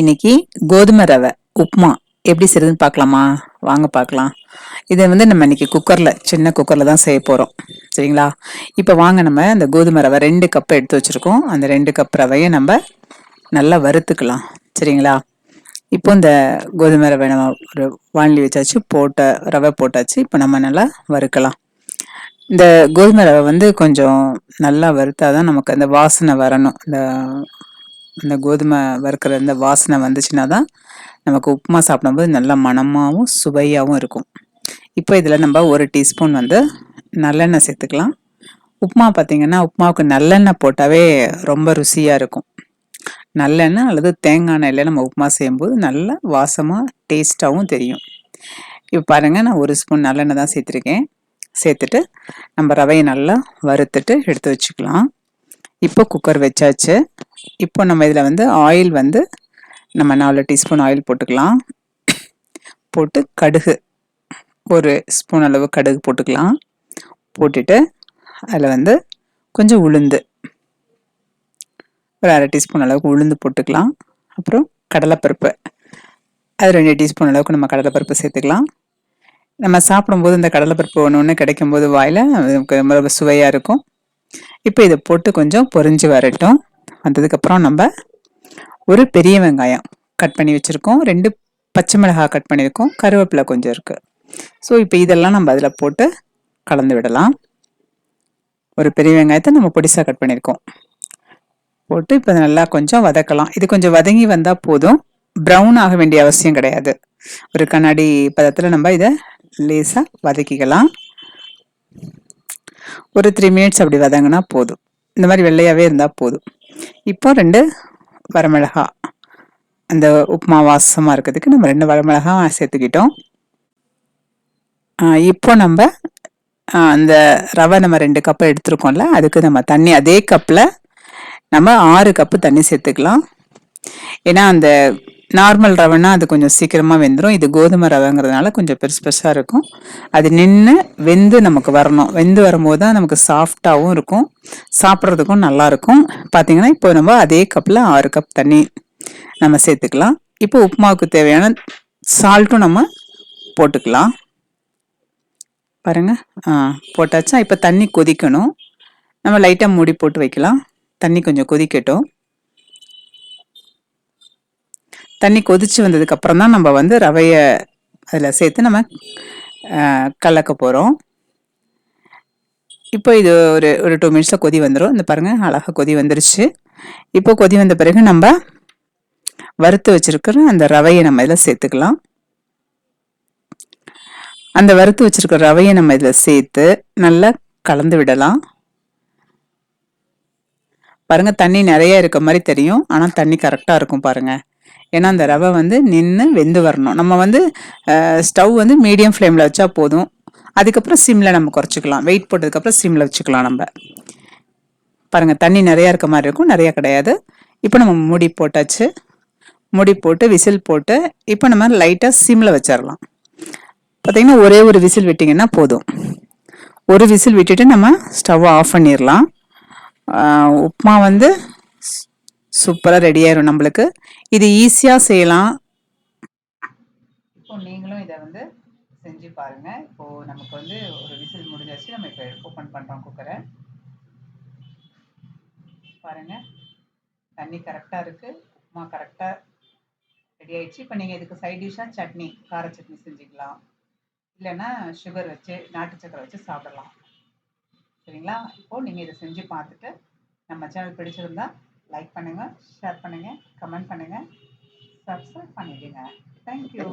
இன்னைக்கு கோதுமை ரவை உப்புமா எப்படி செய்யுதுன்னு பார்க்கலாமா? வாங்க பார்க்கலாம். இதை வந்து நம்ம இன்னைக்கு குக்கரில் சின்ன குக்கரில் தான் செய்ய போகிறோம் சரிங்களா? இப்போ வாங்க நம்ம அந்த கோதுமை ரவை ரெண்டு கப் எடுத்து வச்சுருக்கோம். அந்த ரெண்டு கப் ரவையை நம்ம நல்லா வறுத்துக்கலாம். சரிங்களா? இப்போ இந்த கோதுமை ரவை நம்ம ஒரு வாண்டி வச்சாச்சு போட்ட ரவை போட்டாச்சு. இப்போ நம்ம நல்லா வறுக்கலாம். இந்த கோதுமை ரவை வந்து கொஞ்சம் நல்லா வறுத்தா தான் நமக்கு அந்த வாசனை வரணும். இந்த இந்த கோதுமை வறுக்கிற இந்த வாசனை வந்துச்சுன்னா தான் நமக்கு உப்புமா சாப்பிடும்போது நல்ல மணமாகவும் சுவையாகவும் இருக்கும். இப்போ இதில் நம்ம ஒரு டீஸ்பூன் வந்து நல்லெண்ணெய் சேர்த்துக்கலாம். உப்புமா பார்த்திங்கன்னா உப்புமாவுக்கு நல்லெண்ணெய் போட்டாவே ரொம்ப ருசியாக இருக்கும். நல்லெண்ணெய் அல்லது தேங்காய் எண்ணெயில் நம்ம உப்புமா செய்யும்போது நல்லா வாசமாக டேஸ்ட்டாகவும் தெரியும். இப்போ பாருங்கள் நான் ஒரு ஸ்பூன் நல்லெண்ணெய் தான் சேர்த்துருக்கேன். சேர்த்துட்டு நம்ம ரவையை நல்லா வறுத்துட்டு எடுத்து வச்சுக்கலாம். இப்போ குக்கர் வச்சாச்சு. இப்போ நம்ம இதில் வந்து ஆயில் வந்து நம்ம நாலு டீஸ்பூன் ஆயில் போட்டுக்கலாம். போட்டு கடுகு ஒரு ஸ்பூன் அளவு கடுகு போட்டுக்கலாம். போட்டுட்டு அதில் வந்து கொஞ்சம் உளுந்து ஒரு அரை டீஸ்பூன் அளவுக்கு உளுந்து போட்டுக்கலாம். அப்புறம் கடலைப்பருப்பு அது ரெண்டு டீஸ்பூன் அளவுக்கு நம்ம கடலைப்பருப்பு சேர்த்துக்கலாம். நம்ம சாப்பிடும்போது இந்த கடலைப்பருப்பு ஒன்று ஒன்று கிடைக்கும்போது வாயில் ரொம்ப சுவையாக இருக்கும். இப்போ இதை போட்டு கொஞ்சம் பொறிஞ்சு வரட்டும். வந்ததுக்கப்புறம் நம்ம ஒரு பெரிய வெங்காயம் கட் பண்ணி வச்சுருக்கோம். ரெண்டு பச்சை மிளகாய் கட் பண்ணியிருக்கோம். கருவேப்பிலை கொஞ்சம் இருக்குது ஸோ இப்போ இதெல்லாம் நம்ம அதில் போட்டு கலந்து விடலாம். ஒரு பெரிய வெங்காயத்தை நம்ம பொடிசாக கட் பண்ணியிருக்கோம். போட்டு இப்போ நல்லா கொஞ்சம் வதக்கலாம். இது கொஞ்சம் வதங்கி வந்தால் போதும். ப்ரௌன் ஆக வேண்டிய அவசியம் கிடையாது. ஒரு கண்ணாடி பதத்தில் நம்ம இதை லேசாக வதக்கிக்கலாம். ஒரு த்ரீ மினிட்ஸ் அப்படி வதங்கினா போதும். இந்த மாதிரி வெள்ளையாகவே இருந்தால் போதும். இப்போ ரெண்டு வரமிளகா. அந்த உப்புமா வாசமாக இருக்கிறதுக்கு நம்ம ரெண்டு வரமிளகா சேர்த்துக்கிட்டோம். இப்போ நம்ம அந்த ரவை நம்ம ரெண்டு கப்பு எடுத்துருக்கோம்ல அதுக்கு நம்ம தண்ணி அதே கப்பில் நம்ம ஆறு கப்பு தண்ணி சேர்த்துக்கலாம். ஏன்னா அந்த நார்மல் ரவைனா அது கொஞ்சம் சீக்கிரமாக வெந்துடும் இது கோதுமை ரவைங்கிறதுனால கொஞ்சம் பெருசு பெருசாக இருக்கும். அது நின்று வெந்து நமக்கு வரணும். வெந்து வரும்போது தான் நமக்கு சாஃப்டாகவும் இருக்கும். சாப்பிட்றதுக்கும் நல்லாயிருக்கும் பார்த்தீங்கன்னா இப்போ நம்ம அதே கப்பில் ஆறு கப் தண்ணி நம்ம சேர்த்துக்கலாம். இப்போ உப்புமாவுக்கு தேவையான சால்ட்டும் நம்ம போட்டுக்கலாம். பாருங்கள் ஆ போட்டாச்சா? இப்போ தண்ணி கொதிக்கணும். நம்ம லைட்டாக மூடி போட்டு வைக்கலாம். தண்ணி கொஞ்சம் கொதிக்கட்டும். தண்ணி கொதிச்சு வந்ததுக்கு அப்புறம் தான் நம்ம வந்து ரவையை அதில் சேர்த்து நம்ம கலக்க போகிறோம் இப்போ இது ஒரு ஒரு டூ மினிட்ஸில் கொதி வந்துடும் இந்த பாருங்கள் அழகாக கொதி வந்துருச்சு. இப்போ கொதி வந்த பிறகு நம்ம வறுத்து வச்சுருக்கிற அந்த ரவையை நம்ம இதில் சேர்த்துக்கலாம். அந்த வறுத்து வச்சுருக்கிற ரவையை நம்ம இதில் சேர்த்து நல்லா கலந்து விடலாம். பாருங்கள் தண்ணி நிறைய இருக்க மாதிரி தெரியும். ஆனால் தண்ணி கரெக்டாக இருக்கும் பாருங்கள் ஏன்னா அந்த ரவை வந்து நின்று வெந்து வரணும். நம்ம வந்து ஸ்டவ் வந்து மீடியம் ஃப்ளேமில் வச்சா போதும். அதுக்கப்புறம் சிம்மில் நம்ம குறைச்சிக்கலாம். வெயிட் போட்டதுக்கப்புறம் சிம்மில் வச்சுக்கலாம் நம்ம. பாருங்கள் தண்ணி நிறையா இருக்க மாதிரி இருக்கும். நிறையா கிடையாது. இப்போ நம்ம மூடி போட்டாச்சு. மூடி போட்டு விசில் போட்டு இப்போ நம்ம லைட்டாக சிம்மில் வச்சிடலாம் பார்த்திங்கன்னா ஒரே ஒரு விசில் விட்டிங்கன்னா போதும். ஒரு விசில் விட்டுட்டு நம்ம ஸ்டவ் ஆஃப் பண்ணிடலாம் உப்மா வந்து சூப்பராக ரெடி ஆயிரும் நம்மளுக்கு. இது ஈஸியாக செய்யலாம். இப்போ நீங்களும் இதை வந்து செஞ்சு பாருங்க. இப்போது நமக்கு வந்து ஒரு விசில் முடிஞ்சாச்சு. நம்ம இப்போ ஓப்பன் பண்ணுறோம் குக்கரை பாருங்கள் தண்ணி கரெக்டாக இருக்குது உப்புமா கரெக்டாக ரெடி ஆயிடுச்சு. இப்போ நீங்கள் இதுக்கு சைட் டிஷ்ஷாக சட்னி கார சட்னி செஞ்சுக்கலாம். இல்லைன்னா சுகர் வச்சு நாட்டு சக்கரை வச்சு சாப்பிடலாம். சரிங்களா? இப்போது நீங்கள் இதை செஞ்சு பார்த்துட்டு நம்ம சேனல் பிடிச்சிருந்தா லைக் பண்ணுங்கள் ஷேர் பண்ணுங்கள் கமெண்ட் பண்ணுங்கள் சப்ஸ்கிரைப் பண்ணிவிடுங்க தேங்க்யூ